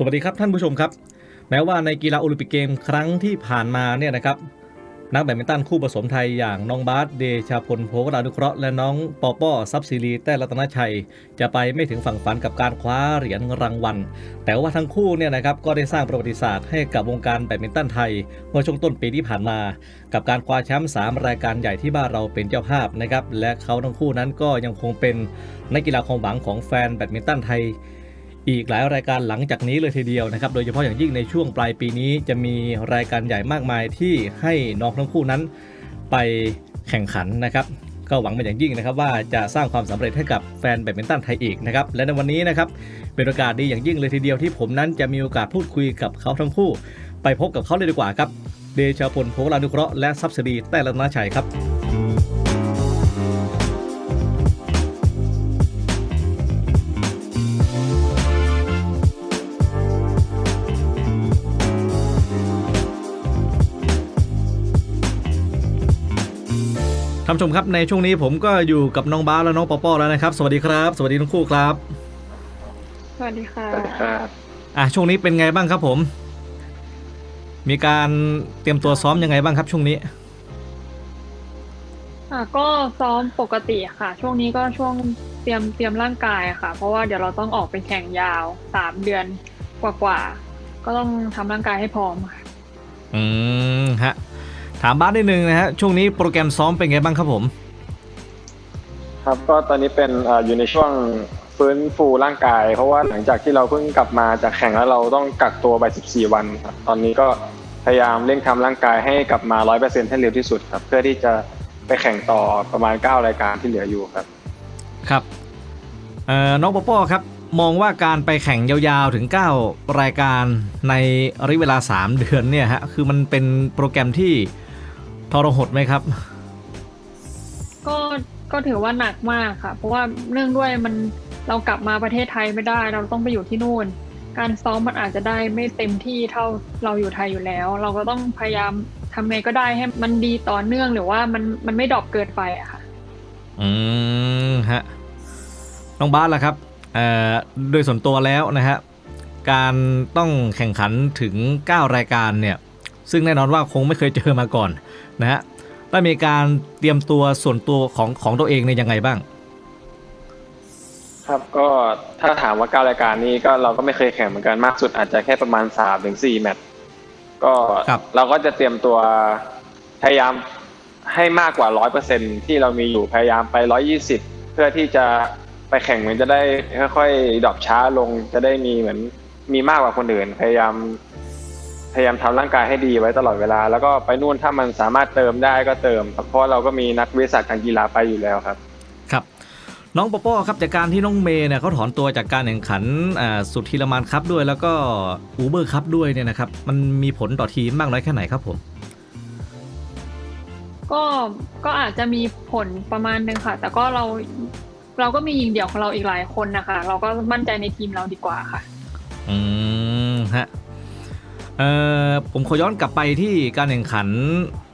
สวัสดีครับท่านผู้ชมครับ แม้ว่าในกีฬาโอลิมปิกเกมครั้งที่ผ่านมาเนี่ยนะครับนักแบดมินตันคู่ผสมไทยอย่างน้องบาสเดชาพลโพกรานุเคราะห์และน้องปอป้อซับซิรีแต้รัตนชัย จะไปไม่ถึงฝั่งฝันกับการคว้าเหรียญรางวัล แต่ว่าทั้งคู่เนี่ยนะครับก็ได้สร้างประวัติศาสตร์ให้กับวงการแบดมินตันไทย เมื่อช่วงต้นปีที่ผ่านมา กับการคว้าแชมป์3รายการใหญ่ที่บ้านเราเป็นเจ้าภาพนะครับและเขาทั้งคู่นั้นก็ยังคงเป็นนักกีฬาความหวังของแฟนแบดมินตันไทย อีกหลายรายการหลังจากนี้เลยทีเดียวนะครับ โดยเฉพาะอย่างยิ่งในช่วงปลายปีนี้จะมีรายการใหญ่มากมายที่ให้น้องทั้งคู่นั้นไปแข่งขันนะครับ ก็หวังเป็นอย่างยิ่งนะครับ ว่าจะสร้างความสำเร็จให้กับแฟนแบดมินตันไทยอีกนะครับ และในวันนี้นะครับเป็นโอกาสดีอย่างยิ่งเลยทีเดียวที่ผมนั้นจะมีโอกาสพูดคุยกับเขาทั้งคู่ ไปพบกับเขาเลยดีกว่าครับ เดชาพลโพลานุเคราะห์และซับซิดีแต่ละนาชัยครับ ชมครับในช่วงนี้ผมก็อยู่กับน้องบ้าสและน้องปอป้อแล้วนะครับ สวัสดีครับ สวัสดีทั้งคู่ครับสวัสดีค่ะ สวัสดีครับ อะช่วงนี้เป็นไงบ้างครับผม มีการเตรียมตัวซ้อมยังไงบ้างครับ ช่วงนี้ อะก็ซ้อมปกติค่ะ ช่วงนี้ก็ช่วงเตรียมเตรียมร่างกายอะค่ะ เพราะว่าเดี๋ยวเราต้องออกไปแข่งยาวสามเดือนกว่าๆก็ต้องทำร่างกายให้พร้อมค่ะ อืมฮะ ถามบ้านนิดนึงนะฮะช่วงนี้โปรแกรมซ้อมเป็นไงบ้างครับผม ครับก็ตอนนี้เป็นเอ่ออยู่ในช่วงฟื้นฟูร่างกาย เพราะว่าหลังจากที่เราเพิ่งกลับมาจากแข่งแล้วเราต้องกักตัวไป 14 วันครับตอนนี้ก็พยายามเร่งทำร่างกายให้กลับมา 100%ให้เร็วที่สุดครับ เพื่อที่จะไปแข่งต่อประมาณ 9 รายการที่เหลืออยู่ครับ ครับเอ่อน้องปอป้อครับ มองว่าการไปแข่งยาวๆถึง 9 รายการในระยะเวลา 3 เดือนเนี่ยฮะคือมันเป็นโปรแกรมที่ ทรหดไหมครับ ก็ก็ถือว่าหนักมากค่ะ เพราะว่าเนื่องด้วยมันเรากลับมาประเทศไทยไม่ได้ เราต้องไปอยู่ที่นู่น การซ้อมมันอาจจะได้ไม่เต็มที่เท่าเราอยู่ไทยอยู่แล้ว เราก็ต้องพยายามทำไงก็ได้ให้มันดีต่อเนื่องหรือว่ามันมันไม่ดรอปเกินไปอะค่ะ อืมฮะน้องบาสล่ะครับเอ่อโดยส่วนตัวแล้วนะฮะการต้องแข่งขันถึง 9 รายการเนี่ย ซึ่งแน่นอนว่าคงไม่เคยเจอมาก่อนนะฮะได้มีการเตรียมตัวส่วนตัวของของตัวเองในยยังไงบ้าง ครับก็ถ้าถามว่า9รายการนี้ก็เราก็ไม่เคยแข่งเหมือนกันมากสุดอาจจะแค่ประมาณ3ถึง4แมตช์ก็ครับเราก็จะเตรียมตัวพยายามให้มากกว่า100%ที่เรามีอยู่พยายามไป120เพื่อที่จะไปแข่งมันจะได้ค่อยๆดรอปช้าลงจะได้มีเหมือนมีมากกว่าคนอื่น พยายาม พยายามทำร่างกายให้ดีไว้ตลอดเวลา แล้วก็ไปนู่นถ้ามันสามารถเติมได้ก็เติมครับเพราะเราก็มีนักวิทยาศาสตร์การกีฬาไปอยู่แล้วครับครับ น้องปอป้อครับจากการที่น้องเมย์เนี่ยเขาถอนตัวจากการแข่งขันอ่าสุดทีละมานครับด้วย แล้วก็อูเบอร์ครับด้วยเนี่ยนะครับ มันมีผลต่อทีมมากน้อยแค่ไหนครับผมก็ก็อาจจะมีผลประมาณนึงค่ะ แต่ก็เราเราก็มียิงเดี่ยวของเราอีกหลายคนนะคะ เราก็มั่นใจในทีมเราดีกว่าค่ะ อืมฮะ เอ่อผมขอย้อนกลับไปที่การแข่งขัน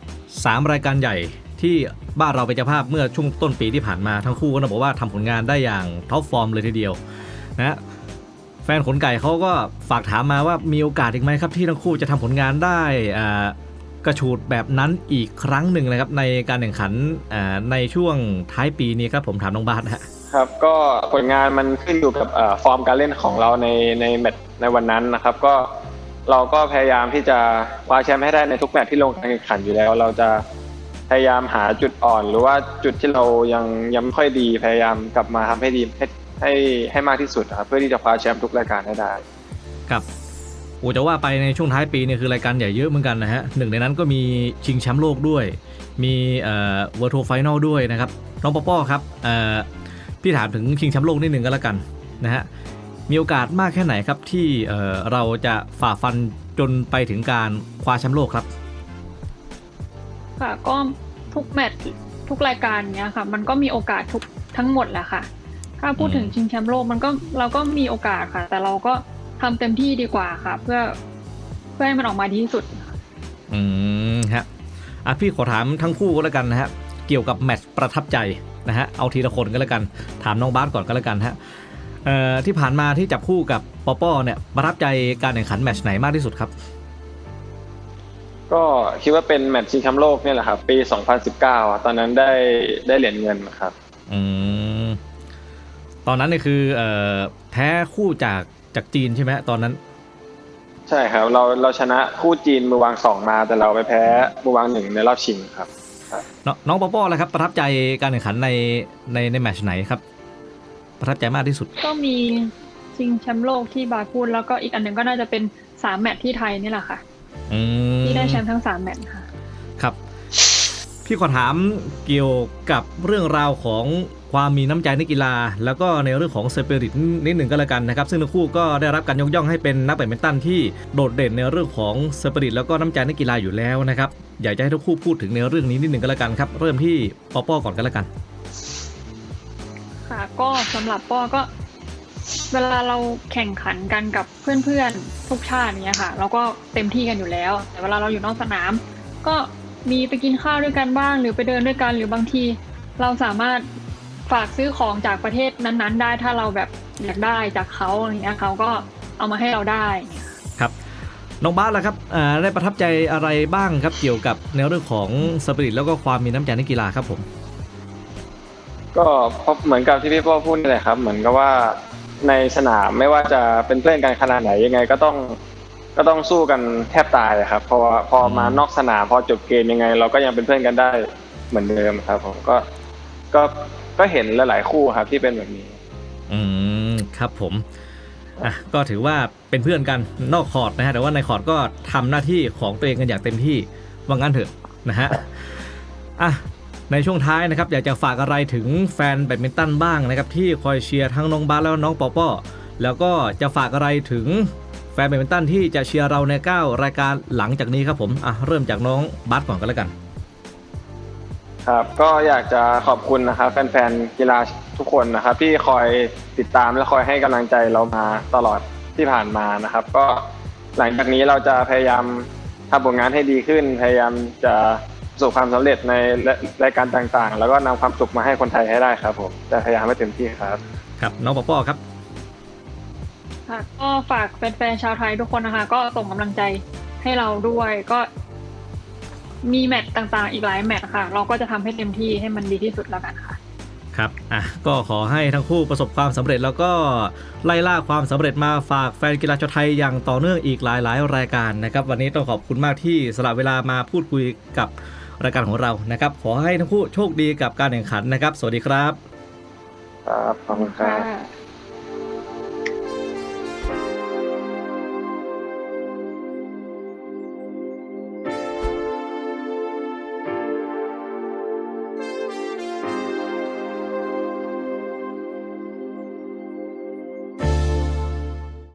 3 รายการใหญ่ที่บ้านเราเป็นเจ้าภาพเมื่อช่วงต้นปีที่ผ่านมาทั้งคู่ก็ต้องบอกว่าทำผลงานได้อย่างท็อปฟอร์มเลยทีเดียวนะแฟนขนไก่เขาก็ฝากถามมาว่ามีโอกาสอีกไหมครับ ที่ทั้งคู่จะทำผลงานได้อ่กระชูดแบบนั้นอีกครั้งหนึ่งนะครับ ในการแข่งขันในช่วงท้ายปีนี้ครับผมถามน้องบาสนะฮะครับก็ผลงานมันขึ้นอยู่กับฟอร์มการเล่นของเราในในแมตช์ในวันนั้นนะครับ ก็ เราก็พยายามที่จะคว้าแชมป์ให้ได้ในทุกแมตช์ที่ลงการแข่งขันอยู่แล้ว เราจะพยายามหาจุดอ่อน หรือว่าจุดที่เรายังยังไม่ค่อยดีพยายามกลับมาทำให้ดีให้ให้ให้มากที่สุดนะครับเพื่อที่จะคว้าแชมป์ทุกรายการให้ได้ครับโอ้จะว่าไปในช่วงท้ายปีเนี่ยคือรายการใหญ่เยอะเหมือนกันนะฮะหนึ่งในนั้นก็มีชิงแชมป์โลกด้วย มีเอ่อเวอร์ทัวไฟนอลด้วยนะครับน้องป๊อป้อครับเอ่อพี่ถามถึงชิงแชมป์โลกนิดหนึ่งก็แล้วกันนะฮะ มีโอกาสมากแค่ไหนครับที่เอ่อเราจะฝ่าฟันจนไปถึงการคว้าแชมป์โลกครับ ค่ะก็ทุกแมตช์ทุกรายการเนี้ยค่ะ มันก็มีโอกาสทุกทั้งหมดแหละค่ะ ถ้าพูดถึงอืมชิงแชมป์โลกมันก็เราก็มีโอกาสค่ะ แต่เราก็ทำเต็มที่ดีกว่าค่ะ เพื่อเพื่อให้มันออกมาดีที่สุด อืมฮะอะพี่ขอถามทั้งคู่ก็แล้วกันนะฮะเกี่ยวกับแมตช์ประทับใจนะฮะเอาทีละคนก็แล้วกัน ถามน้องบาสก่อนก็แล้วกันฮะเอ่อ ที่ผ่านมาที่จับคู่กับปอป้อเนี่ยประทับใจการแข่งขันแมตช์ไหนมากที่สุดครับ ก็คิดว่าเป็นแมตช์ชิงแชมป์โลกเนี่ยแหละครับ ปี 2019อะตอนนั้นได้ได้เหรียญเงินครับอืมตอนนั้นเนี่ยคือเอ่อแพ้คู่จากจากจีนใช่ไหมตอนนั้น ใช่ครับ เราเราชนะคู่จีนมือวางสองมา แต่เราไปแพ้มือวางหนึ่งในรอบชิงครับนน้องปอป้อแล้วครับ ประทับใจการแข่งขันในในในแมตช์ไหนครับ ประทับใจมากที่สุด ก็มีชิงแชมป์โลกที่บาคูนแล้วก็อีกอันหนึ่งก็น่าจะเป็นสามแมตช์ที่ไทยนี่แหละค่ะอืมที่ได้แชมป์ทั้งสามแมตช์ค่ะ ครับ พี่ขอถามเกี่ยวกับเรื่องราวของความมีน้ำใจในกีฬา แล้วก็ในเรื่องของสเปริตนิดหนึ่งก็แล้วกันนะครับ ซึ่งทั้งคู่ก็ได้รับการยกย่องให้เป็นนักแบดมินตันที่โดดเด่นในเรื่องของสเปริตแล้วก็น้ำใจในกีฬาอยู่แล้วนะครับ อยากจะให้ทั้งคู่พูดถึงในเรื่องนี้นิดหนึ่งก็แล้วกันครับ เริ่มที่ปอป้อก่อนก็แล้วกัน ค่ะ ก็สำหรับป้อก็ เวลาเราแข่งขันกันกับเพื่อนๆทุกชาติเนี้ยค่ะ เราก็เต็มที่กันอยู่แล้ว แต่เวลาเราอยู่นอกสนาม ก็มีไปกินข้าวด้วยกันบ้าง หรือไปเดินด้วยกันหรือบางที เราสามารถฝากซื้อของจากประเทศนั้นๆ ได้ถ้าเราแบบอยากได้จากเขาอะไรเงี้ยเขาก็เอามาให้เราได้ครับน้องบ้าสล่ะครับอ่าได้ประทับใจอะไรบ้างครับเกี่ยวกับในเรื่องของสปิริตแล้วก็ความมีน้ำใจในกีฬาครับผม ก็เหมือนกับที่พี่ป้อพูดนี่แหละครับ เหมือนกับว่าในสนามไม่ว่าจะเป็นเพื่อนกันขนาดไหนยังไงก็ต้องก็ต้องสู้กันแทบตายอะครับ เพราะว่าพอมานอกสนามพอจบเกมยังไง เราก็ยังเป็นเพื่อนกันได้เหมือนเดิมครับ ผมก็ก็ก็เห็นหลายๆคู่ครับที่เป็นแบบนี้ อืมครับผมอะก็ถือว่าเป็นเพื่อนกันนอกคอร์ดนะฮะแต่ว่าในคอร์ดก็ทำหน้าที่ของตัวเองกันอย่างเต็มที่ว่างั้นเถอะนะฮะอะ ในช่วงท้ายนะครับอยากจะฝากอะไรถึงแฟนแบดมินตันบ้างนะครับที่คอยเชียร์ทั้งน้องบาสแล้วน้องปอปอแล้วก็จะฝากอะไรถึงแฟนแบดมินตันที่จะเชียร์เราในเก้ารายการหลังจากนี้ครับผมอะเริ่มจากน้องบาสก่อนก็แล้วกัน ครับก็อยากจะขอบคุณนะครับแฟนๆกีฬาทุกคนนะครับ ที่คอยติดตามและคอยให้กำลังใจเรามาตลอดที่ผ่านมานะครับ ก็หลังจากนี้เราจะพยายามทำผลงานให้ดีขึ้น พยายามจะ ประสบความสำเร็จในรายการต่างๆ แล้วก็นำความสุขมาให้คนไทยให้ได้ครับ ผมจะพยายามให้เต็มที่ครับ ครับน้องปอปอครับค่ะก็ฝากแฟนๆชาวไทยทุกคนนะคะ ก็ส่งกำลังใจให้เราด้วยก็มีแมตช์ต่างๆ อีกหลายแมตช์ค่ะ เราก็จะทำให้เต็มที่ให้มันดีที่สุดแล้วกันค่ะ ครับอะก็ขอให้ทั้งคู่ประสบความสำเร็จแล้วก็ไล่ล่าความสำเร็จมาฝากแฟนกีฬาชาวไทยอย่างต่อเนื่องอีกหลายๆ รายการนะครับ วันนี้ต้องขอบคุณมากที่สละเวลามาพูดคุยกับ รายการของเรานะครับ ขอให้ทั้งคู่โชคดีกับการแข่งขันนะครับ สวัสดีครับ ครับ ขอบคุณครับ ค่ะ